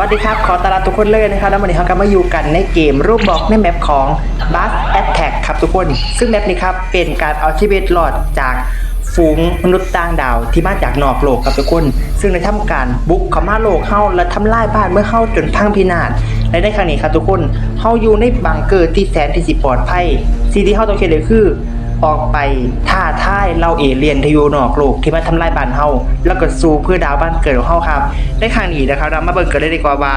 วัสดีครับ ขอต้อนรับทุกคนเลยนะครับแล้ววันนี้เราก็มาอยู่กันในเกมรูปบอกในแมปของ Bus Attack ครับทุกคน ซึ่งแมปนี้ครับเป็นการเอาชีวิตรอดจากฝูงมนุษย์ต่างดาวที่มาจากนอกโลกครับทุกคน ซึ่งในทำการบุกเข้ามาโลกเฮาและทำลายบ้านเมื่อเฮาจนพังพินาศและในครั้งนี้ครับทุกคนเฮาอยู่ในบังเกอร์ที่แสนที่สิปลอดภัยสิ่งที่เฮาต้องเขียนเลยคือ ออกไปท่าทายเราเอเลี่ยนที่อยู่นอกโลกที่มาทำลายบ้านเฮาแล้วก็สู้เพื่อดาวบ้านเกิดของเฮาครับในครั้งนี้นะครับเรามาเบิ่งกันเลยดีกว่าว่า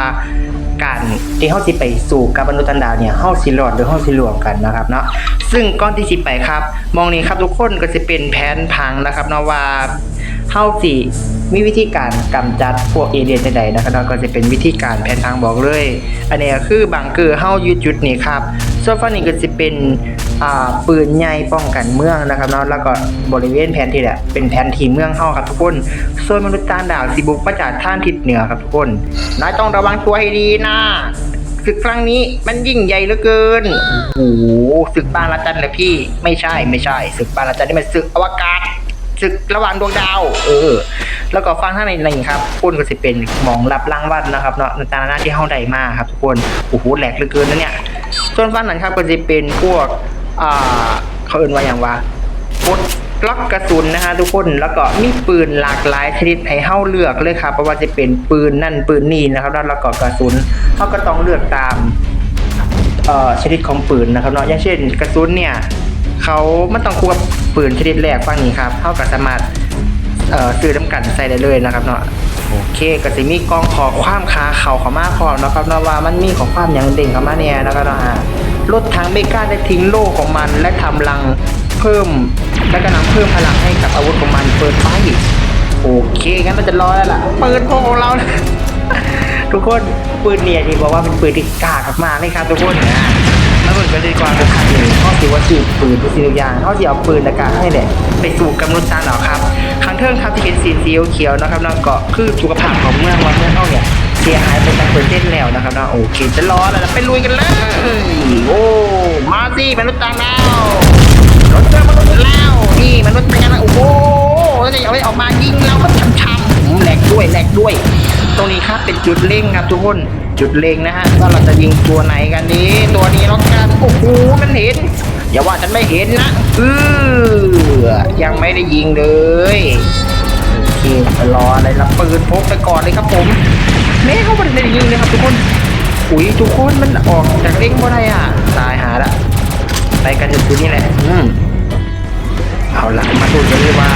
การที่เฮาสิไปสู่กับมนุษย์ต่างดาวเนี่ยเฮาสิรอดหรือเฮาสิหลวงกันนะครับเนาะซึ่งก้อนที่สิไปครับ มองนี้ครับทุกคนก็จะเป็นแผนพังนะครับเนาะว่า เฮาสิมีวิธีการกำจัดพวกเอเลี่ยนใดๆนะครับเนาก็จะเป็นวิธีการแผนพังบอกเลย อันนี้ก็คือบังเกอร์เฮายึดจุดนี่ครับส่วนฝั่งนี้ก็จะเป็นปืนใหญ่ป้องกันเมืองนะครับเนาะแล้วก็บริเวณแผนที่แหละเป็นแผนที่เมืองเฮาครับทุกคนส่วนมนุษย์ต่างดาวสิบุกมาจากท่างทิศเหนือครับทุกคนนายต้องระวังตัวให้ดีนะศึกครั้งนี้มันยิ่งใหญ่เหลือเกินโอ้โหศึกบางละจันเลยพี่ ไม่ใช่ไม่ใช่ศึกบางละจันนี่มันศึกอวกาศ ศึกระหว่างดวงดาว เออ แล้วก็ฟังท่างในนี่ครับพุ่นก็สิเป็นหมองรับร่างวัลนะครับเนาะในตาหน้าที่เฮาได้มากครับ ทุกคนโอ้โหแหลกเหลือเกินนะเนี่ยส่วนฝั่งนั้นครับก็จะเป็นพวกอ่าเขาเอ่นว่าอย่างว่าปลดล็อกกระสุนนะฮะทุกคนแล้วก็มีปืนหลากหลายชนิดให้เฮาเลือกเลยครับเพราะว่าจะเป็นปืนนั่นปืนนี่นะครับแล้วก็กระสุนเฮาก็ต้องเลือกตามเอ่อชนิดของปืนนะครับเนาะอย่างเช่นกระสุนเนี่ย เขามันต้องคู่กับปืนชนิดแรกฝั่งนี้ครับเฮาก็สามารถเอ่อซื้อน้ำกันใส่ได้เลยนะครับเนาะโอเคก็จะมีกล้องขอความคาเข่าเขามาพร้อมนะครับเนาะว่ามันมีของความหยังเด้งเข้ามาเนี่ยนะครับเนาะรถถังเมกาได้ทิ้งโล่ของมัน และทำรังเพิ่ม และกำลังเพิ่มพลังให้กับอาวุธของมันเปิดไฟโอเคงั้นเราจะรอแล้วล่ะเปิดพวกของเราทุกคนปืนเนี่ยที่บอกว่าเป็นปืนที่กล้ามากเลยครับทุกคนนะ แล้วมันก็ดีกว่าทุกครั้งเลยข้อที่ว่าสูบปืนทุกสิ่งทุกอย่างข้อที่เอาปืนและการให้แหละไปสู่กำลังตาหรอครับครั้งเทิงครับที่เป็นสีเขียวนะครับนั่นก็คือสุขภาพของเมืองวันเมืองเขาเนี่ยเสียหายไปจากเพินเต้นแล้วนะครับนะโอเคจะรอแล้วล่ะไปลุยกันเลยโอ้มาสิมนุษย์ต่างดาวรถเครื่องมนุษ เป็นจุดเล็งครับทุกคนจุดเล็งนะฮะว่าเราจะยิงตัวไหนกันดีตัวนี้รถกันโอ้โหมันเห็นอย่าว่าฉันไม่เห็นนะเออยังไม่ได้ยิงเลยโอเคไปรออะไรรับปืนพกไปก่อนเลยครับผมแม่เขาไม่ได้ยิงเลยครับทุกคนอุ้ยทุกคนมันออกจากเล่งบ่ได้อะตายหาละไปกันจุดนี้แหละอืมเอาละมาดูกันเลยว่า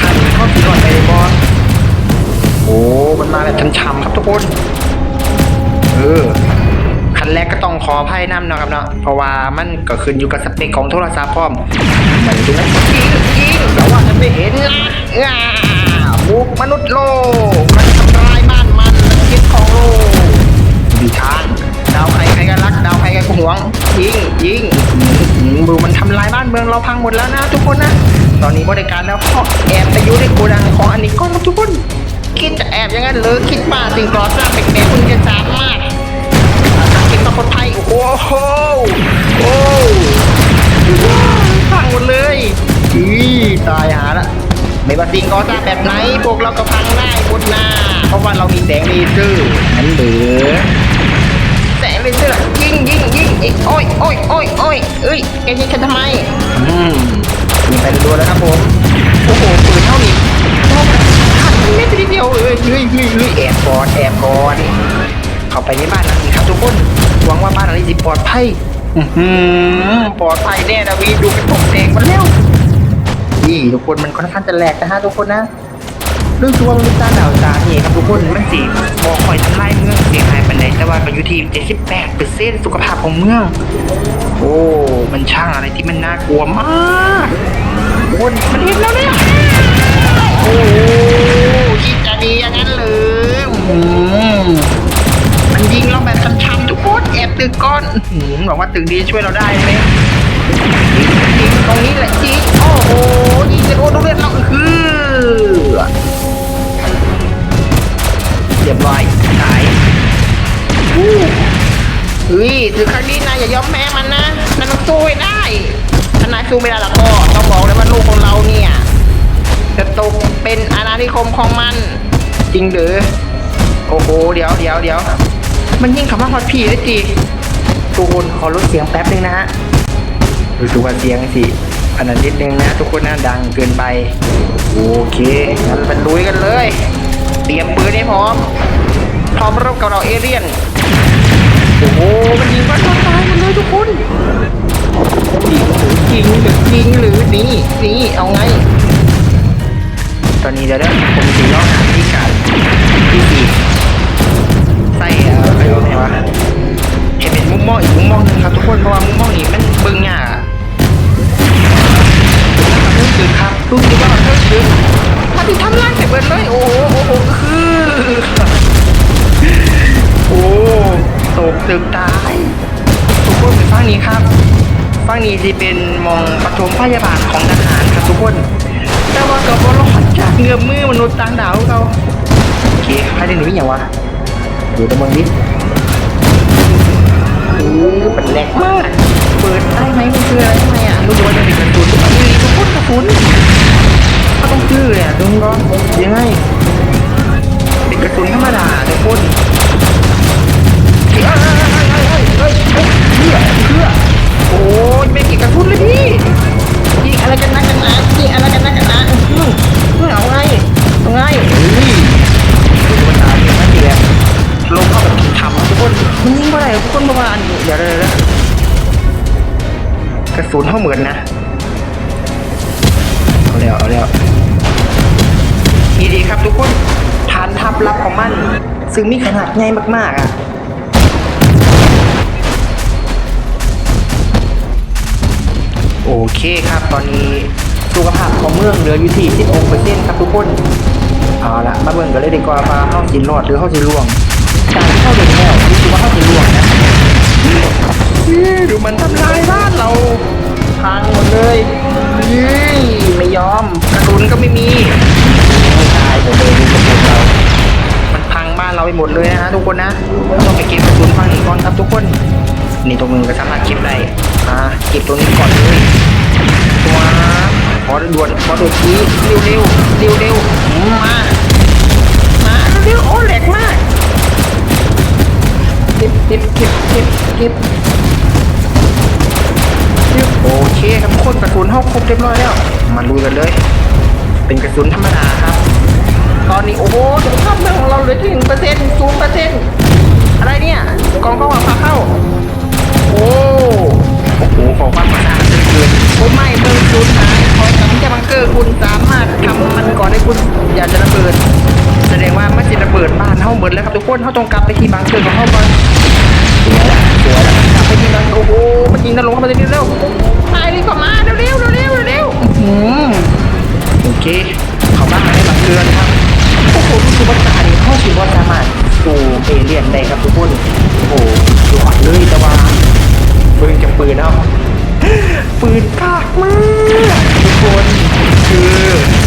คันเข้าถึงก่อนไปเลยบอส โอ้มันมาแบบช้ำๆครับทุกคน เออ คันแรกก็ต้องขออภัยน้ำนะครับเนาะ เพราะว่ามันก็ขึ้นอยู่กับสเปคของโทรศัพท์พร้อมมันดูนะยิงยิงแต่ว่าจะไม่เห็นนะอาบุกมนุษย์โลก มันทำลายบ้านมันมันยึดของโลกดีทางดาวใครใครก็รัก ดาวใครใครก็หวง ยิงยิงอืมดูมันทำลายบ้านเมืองเราพังหมดแล้วนะทุกคนนะ ตอนนี้บริการแล้วก็แอบไปยู่ในโกดัง จะแอบอย่างนั้นหรือคิดว่าสิงกอสร้างแปลกๆคุณจะสามารถเก็บความปลอดภัยโอ้โห โอ้พังหมดเลยอีตายหาละไม่ว่าสิ่งก่อสร้างแบบไหน พวกเราก็พังได้หมดหน้า เพราะว่าเรามีแสงเลเซอร์นั้นเหลือแสงเลเซอร์ยิงยิงยิงอีกโอ้ยโอ้ยโอ้ยโอ้ยเอ้ยแกยิงฉันทำไม อืมยิงไปรัวแล้วครับผม โอ้โหปืนเท่านี้โอ้ขันไม่ไปนิดเดียวเอ ยเฮ้ยเฮ้ยเฮ้ยแอบก่อนแอบก่อนเข้าไปในบ้านหลังนี้ครับทุกคนหวังว่าบ้านหลังนี้จะปลอดภัยอือหือปลอดภัยแน่นะวีดูเป็นตกแดงมันแล้วนี่ทุกคนมันค่อนข้างจะแหลกนะฮะทุกคนนะเรื่องตัวมันมีการดาวตานี่ครับทุกคนมันสีบอกคอยทำลายเมืองเสียหายไปไหนแต่ว่าก็อยู่ที่78เปอร์เซ็นต์สุขภาพของเมืองโอ้มันช่างอะไรที่มันน่ากลัวมากทุกคนมันเห็นแล้วเนี่ยโอ้โหคิ ดจะดีอย่างนั้นเลยอื้อหือมันยิงเราแบบช้ำๆทุกคนแอบตึกก้อนอื้อหือบอกว่าตึกดีช่วยเราได้ไหมยิงตรงนี้แหละจิงโอ้โหยิงจะโดนเลือดเราคือเรียบร้อยตายวู้เฮ้ยถึงครั้งนี้นายอย่ายอมแพ้มันนะนายต้องสู้ให้ได้ถ้านายสู้ไม่ได้แล้วก็ต้องบอกเลยว่าลูกของเราเนี่ยจะตกเป็นอาณานิคมของมัน จริงหรือ โอ้โห เดี๋ยวเดี๋ยวเดี๋ยว มันยิงคำว่าฮอตพีได้จีทุกคนขอลดเสียงแป๊บนึงนะฮะรู้สึกว่าเสียงสิอันนั้นนิดนึงนะ ทุกคนนะดังเกินไป โอเคงั้นไปลุยกันเลย เตรียมปืนให้พร้อม พร้อมรบกับเราเอเลี่ยน โอ้โห มันยิงมันตายหมดเลยทุกคนยิงหรือยิงหรือยิงหรือนี่นี่เอาไง ตอนนี้เดี๋ยวเดี๋ยวผมสีล้อหา ที่สี่ใส่เอ่อไปดูไหนวะเห็นเป็นมุมมองอีกมุมมองหนึ่งครับทุกคนเพราะว่ามุมมองนี้มันเบิ่งยากอะเรื่องคือครับรู้สึกว่าเรื่องคือถ้าที่ทำร้ายแต่เบิดเลยโอ้โหโอ้โหคือโอ้ตกตึกตายทุกคนไปฟังนี้ครับ ฟังนี้ที่เป็นมองปฐมพยาบาลของทหารครับทุกคน แต่ว่ากับบอลอดจากเงือมมือมนุษย์ต่างดาวเขา เคใครได้หนีอย่างวะอยู่ตรงเมืองนี้โอ้เป็นแหลกมาก เปิดได้ไหมมันคืออะไรทำไมอะรู้สึกว่าจะเป็นกระสุนทุกคนนี่ทุกคนกระสุนเขาต้องชื่อเลยอะทุกคนยังไงเป็นกระสุนธรรมดาทุกคนเฮ้ยเฮ้ยเฮ้ยเฮ้ยเฮ้ยเฮ้ยเพื่อ ระสุนเท่าเหมือนนะ เอาแล้วเอาแล้วดีดีครับทุกคนฐานทัพลับของมัน ซึ่งมีขนาดใหญ่มาก ๆ อะโอเคครับตอนนี้สุขภาพของเมืองเหลืออยู่ที่16เปอร์เซ็นต์ครับทุกคน เอาละมาเบิ่งกันเลยดีกว่าว่าเข้าสิรอดหรือเข้าสิล่วงการที่เข้าเด่นแล้วรู้สึกว่าเข้าสิล่วงนะอื้อดูมันทำลายบ้านเรา พังหมดเลยยี่ไม่ยอมกระสุนก็ไม่มีไม่ตายหมดเลยดูกระสุนเรามันพังบ้านเราไปหมดเลยนะฮะทุกคนนะต้องไปเก็บกระสุนพังอีกก่อนครับทุกคน นี่ตรงมือก็สามารถเก็บได้อ่าเก็บตรงนี้ก่อนเลยตัวขอด่วนขอด่วนทีเร็วเร็วเร็วเร็วมามาเร็วโอ้แหลกมากก็บเก็บเก็บเก็บเก็บเก็บ โอเคครับทุกคนกระสุนห้องครบเรียบร้อยแล้วมาลุยกันเลย เป็นกระสุนธรรมดาครับ ตอนนี้โอ้โหสุขภาพเมืองของเราเหลือที่หนึ่งเปอร์เซ็นต์ศูนย์เปอร์เซ็นต์อะไรเนี่ยกองกองหวังพาเข้า โอ้โอ้โหขอความกระจ่างเกินโอ้ไม่เมืองศูนย์หายขอกับที่บังเกอร์คุณสามารถทำมันก่อนให้คุณอย่าจะระเบิด แสดงว่ามันจะระเบิดบ้านเท่าเหมือนแล้วครับทุกคนเขาต้องกลับไปที่บังเกอร์ของเขาก่อนเสียละสียละ กลับไปที่บังโอ้โหมันยิงนรกเข้ามาเร็วๆไปรีบเข้ามาเร็วๆเร็วๆเร็วๆเร็วๆอื้อหือโอเคเขาบ้านให้บังเกอร์นะครับโอ้โหรู้สึกว่าตาเนี่ยเข้าถึงว่าสามารถสู่เอเลี่ยนได้ครับทุกคนโอ้โหสุดยอดเลยแต่ว่าปืนกับปืนเอาปืนกากมากทุกคนคือ